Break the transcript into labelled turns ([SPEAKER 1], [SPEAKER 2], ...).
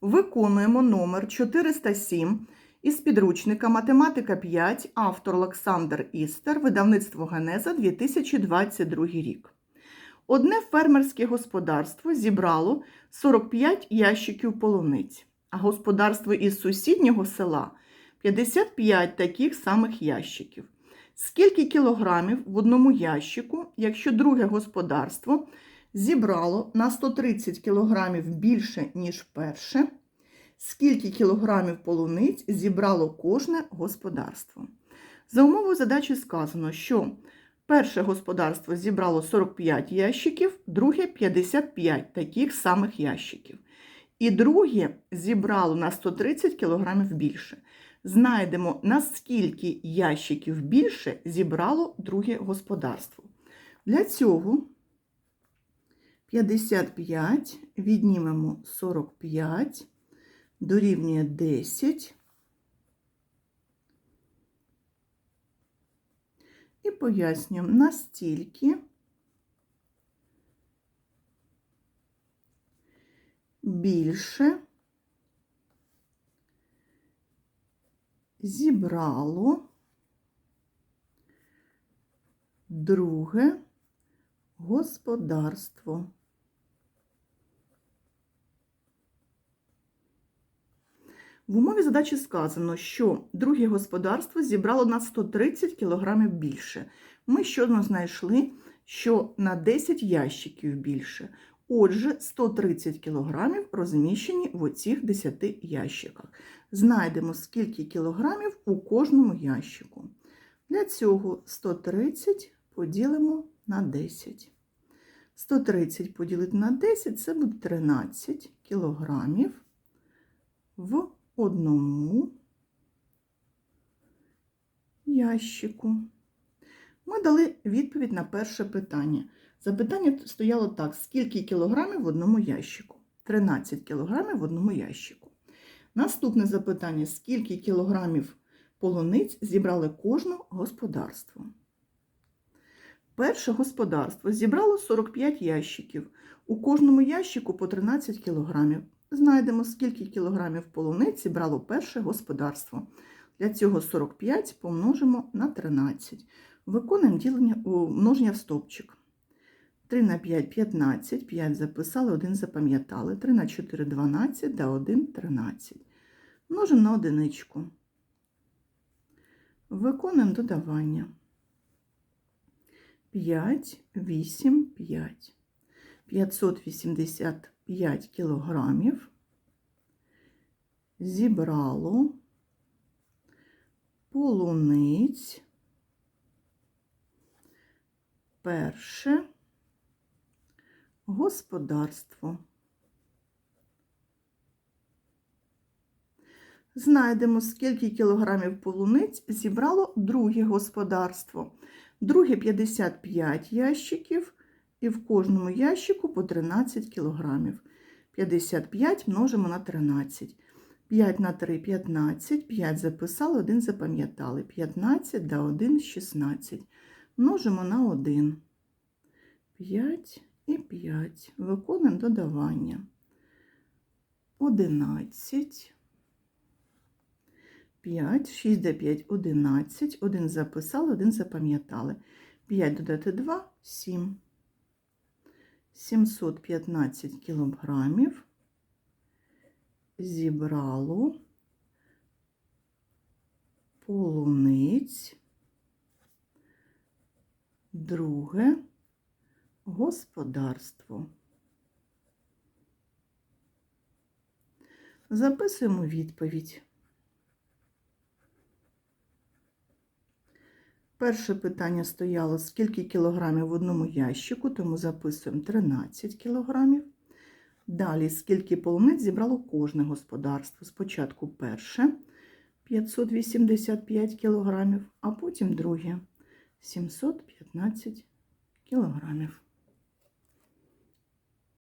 [SPEAKER 1] Виконуємо номер 407 із підручника Математика 5, автор Олександр Істер, видавництво Генеза 2022 рік. Одне фермерське господарство зібрало 45 ящиків полуниць, а господарство із сусіднього села 55 таких самих ящиків. Скільки кілограмів в одному ящику, якщо друге господарство зібрало на 130 кілограмів більше, ніж перше? Скільки кілограмів полуниць зібрало кожне господарство? За умовою задачі сказано, що перше господарство зібрало 45 ящиків, друге 55 таких самих ящиків. І друге зібрало на 130 кілограмів більше. Знайдемо, наскільки ящиків більше зібрало друге господарство. Для цього 55 віднімемо 45 дорівнює 10. І пояснюємо, настільки більше зібрало друге господарство. В умові задачі сказано, що друге господарство зібрало на 130 кг більше. Ми щодо знайшли, що на 10 ящиків більше. Отже, 130 кг розміщені в оцих 10 ящиках. Знайдемо, скільки кілограмів у кожному ящику. Для цього 130 поділимо на 10. 130 поділити на 10 це буде 13 кілограмів в одному ящику. Ми дали відповідь на перше питання. Запитання стояло так: скільки кілограмів в одному ящику? 13 кілограмів в одному ящику. Наступне запитання: скільки кілограмів полуниць зібрали кожне господарство? Перше господарство зібрало 45 ящиків. У кожному ящику по 13 кілограмів. Знайдемо, скільки кілограмів полуниць зібрало перше господарство. Для цього 45 помножимо на 13. Виконуємо ділення множення в стовпчик. 3 на 5 15, 5 записали, 1 запам'ятали. 3 на 4 12, да 1 13. Множимо на одиничку. Виконуємо додавання. 5, 8, 5. 585 кілограмів зібрало полуниць перше господарство. Знайдемо, скільки кілограмів полуниць зібрало друге господарство. Друге 55 ящиків, і в кожному ящику по 13 кілограмів. 55 множимо на 13. 5 на 3 15, 5 записали, 1 запам'ятали. 15 да 1 16. Множимо на 1. 5 і 5. Виконуємо додавання. 11. 5, 6 до 5, 11. 1 записали, 1 запам'ятали. 5 додати 2 7. 715 кілограмів зібрало полуниць друге господарство. Записуємо відповідь. Перше питання стояло, скільки кілограмів в одному ящику, тому записуємо 13 кілограмів. Далі, скільки полонець зібрало кожне господарство. Спочатку перше 585 кілограмів, а потім друге 715 кілограмів.